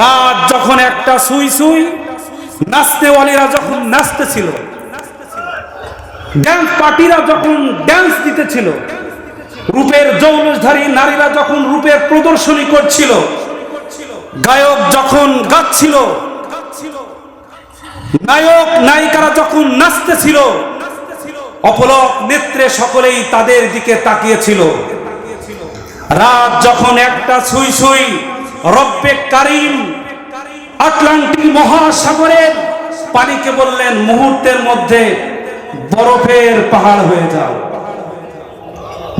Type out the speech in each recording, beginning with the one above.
রাত যখন একটা সুই সুই, নাচতেওয়ালিরা যখন নাচতেছিল ড্যান্স পার্টিরা যখন ড্যান্স দিতেছিল, রূপের যৌনধারী নারীরা যখন রূপের প্রদর্শনী করছিল, গায়ক যখন গাচ্ছিল, নায়ক নায়িকারা যখন নাচতেছিল, অপলক নেত্রে সকলেই তাদের দিকে তাকিয়েছিল। রাত যখন একটা সুই সুই রব্বে কারিম আটলান্টিক মহাসাগরের পানিকে বললেন, মুহূর্তের মধ্যে বরফের পাহাড় হয়ে যাও।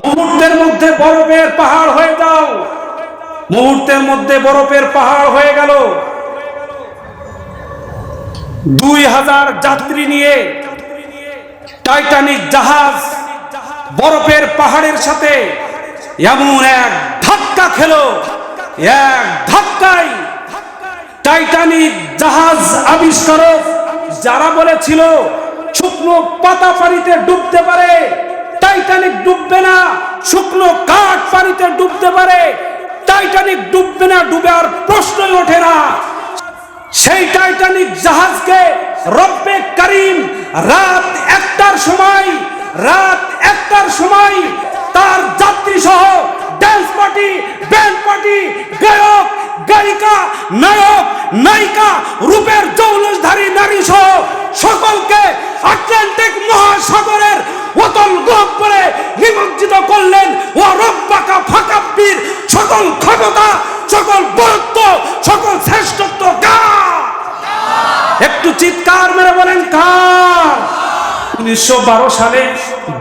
মুহূর্তের মধ্যে বরফের পাহাড় হয়ে যাও। মুহূর্তের মধ্যে বরফের পাহাড় হয়ে গেল। দুই হাজার যাত্রী নিয়ে টাইটানিক জাহাজ বরফের পাহাড়ের সাথে এমন এক ধাক্কা খেলো। এক ধাক্কায় টাইটানিক জাহাজ আবিষ্কারক যারা বলেছিল শুকনো পাতা পানিতে ডুবতে পারে, টাইটানিক ডুববে না, শুকনো কাঠ পানিতে ডুবতে পারে, টাইটানিক ডুববে না ডুবে আর প্রশ্নই ওঠে না। সেই টাইটানিক জাহাজকে রব্বে করিম রাত একটার সময়, রাত একটার সময় তার যাত্রী সহ পার্টি, ব্যান্ড পার্টি, গায়ক, গায়িকা, নায়ক, নায়িকা, রূপের জৌলসধারী নারী সহ সকলকে আটলান্টিক মহাসাগরের অতল গহ্বরে নিমজ্জিত করলেন ও রব্বাকা ফাকাব্বির সকল ক্ষমতা, সকল বরত্ব, সকল শ্রেষ্ঠত্ব কার? একটু চিৎকার মেরে বলেন কার? উনিশশো বারো সালে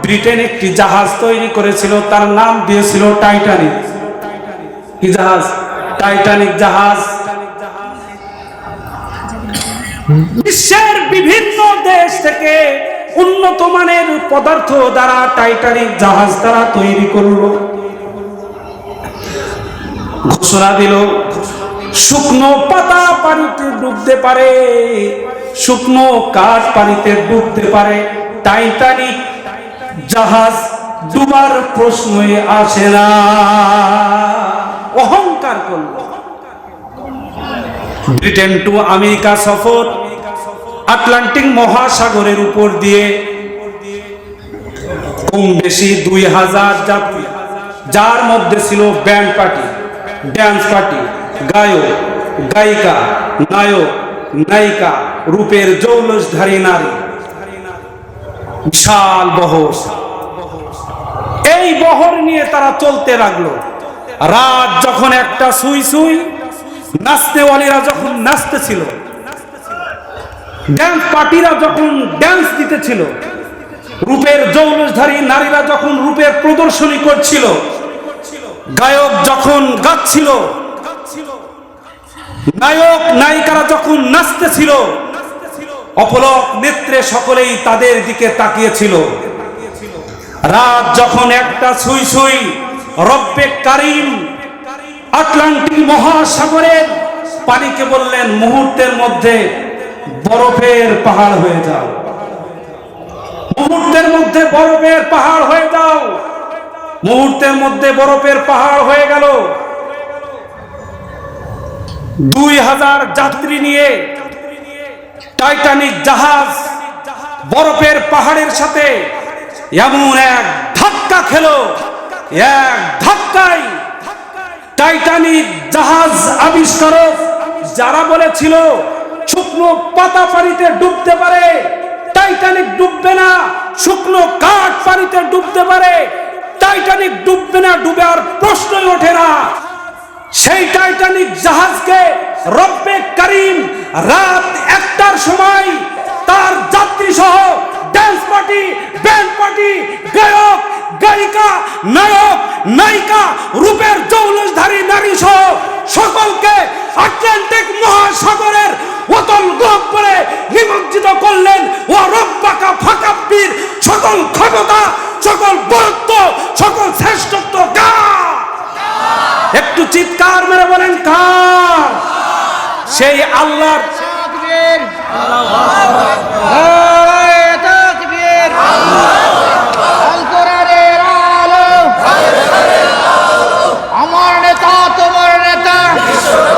ব্রিটেন একটি জাহাজ তৈরি করেছিল, তার নাম দিয়েছিল টাইটানিক। জাহাজ? টাইটানিক জাহাজ। বিশ্বের বিভিন্ন দেশ থেকে উন্নত মানের পদার্থ দ্বারা টাইটানিক জাহাজ দ্বারা তৈরি করল। ঘোষণা দিল, শুকনো পাতা পানিতে ডুবতে পারে, শুকনো কাঠ পানিতে ডুবতে পারে। টাইটানিক জাহাজ ডুবার প্রশ্নই আসে না। অহংকার করল। ব্রিটেন টু আমেরিকা সফর, আটলান্টিক মহাসাগরের উপর দিয়ে কম বেশি দুই হাজার যাত্রী, যার মধ্যে ছিল ব্যান্ড পার্টি, ড্যান্স পার্টি, গায়ক, গায়িকা, নায়ক, নায়িকা, রূপের জৌলসধারী নারী। বিশাল বহর। এই বহর নিয়ে তারা চলতে লাগল। রাত যখন একটা সুই সুই নাচতেওয়ালিরা যখন নাচতেছিল ড্যান্স পার্টিরা যখন ড্যান্স দিতেছিল, রূপের জৌলসধারী নারীরা যখন রূপের প্রদর্শনী করছিল, গায়ক যখন গাচ্ছিল, নায়ক নায়িকারা যখন নাচতেছিল, অপলক নেত্রে সকলেই তাদের দিকে তাকিয়েছিল। রাত যখন একটা সুই সুই রব্বে কারিম আটলান্টিক মহাসাগরের পানিকে বললেন, মুহূর্তের মধ্যে বরফের পাহাড় হয়ে যাও। মুহূর্তের মধ্যে বরফের পাহাড় হয়ে যাও। মুহূর্তের মধ্যে বরফের পাহাড় হয়ে গেল। দুই হাজার যাত্রী নিয়ে টাইটানিক জাহাজ বরফের পাহাড়ের সাথে এমন এক ধাক্কা খেলো। এক ধাক্কায় টাইটানিক জাহাজ আবিষ্কারক যারা বলেছিল শুকনো পাতা পানিতে ডুবতে পারে, টাইটানিক ডুববে না, শুকনো কাঠ পানিতে ডুবতে পারে, টাইটানিক ডুববে না, ডুবে আর প্রশ্নই ওঠে না। সেই টাইটানিক জাহাজকে রব্বে করিম রাত একটার সময় তার যাত্রী সহ ড্যান্স পার্টি ব্যান্ড পার্টি গায়ক, গায়িকা, নায়ক নায়িকা রূপের জৌলসধারী নারী সহ সকলকে আটলান্টিক মহাসাগরের অতল গহ্বরে নিমজ্জিত করলেন ও রব্বাকা ফাকাব্বির সকল ক্ষমতা, সকল বরত্ব, সকল শ্রেষ্ঠত্ব কার? একটু চিৎকার মেরে বলেন কার? সেই আল্লাহর Yeah.